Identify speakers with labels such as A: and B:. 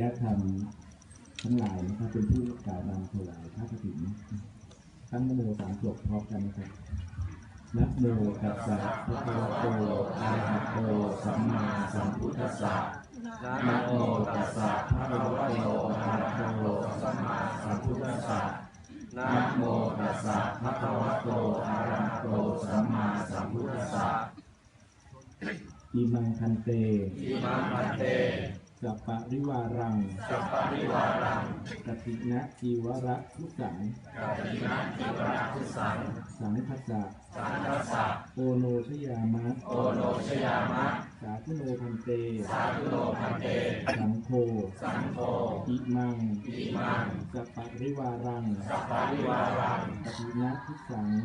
A: ยธรรมทั้งหลายนะครับเป็นผู้กล่าวนำถวายพระกฐินตั้งนโมสามจบพร้อมกันนะครับนะโมตัสสะภะคะวะโตอะระหะโตสัมมาสัมพุทธัสสะนะโมตัสสะภะคะวะโตอะระหะโตสัมมาสัมพุทธัสสะนะโมตัสสะภะคะวะโตอะระหะโตสัมมาสัมพุทธัสสะอิมังคันเต
B: อิมังพันเต
A: สัปปะริวารัง
B: สัพพะริวารัง
A: กตินะจีวระทุสัง
B: กัปปินะจิวราทุสัง
A: สังคัสสะ
B: สังคัสสะ
A: โอโนชยามะ
B: โอโนชยามะ
A: สาธุโนพันเต
B: สาธุโนพันเต
A: สังโฆ
B: สังโฆ
A: อิมัง
B: อิมัง
A: สัปปะริวารัง
B: สัพพะริวารัง
A: กตินะทุสัง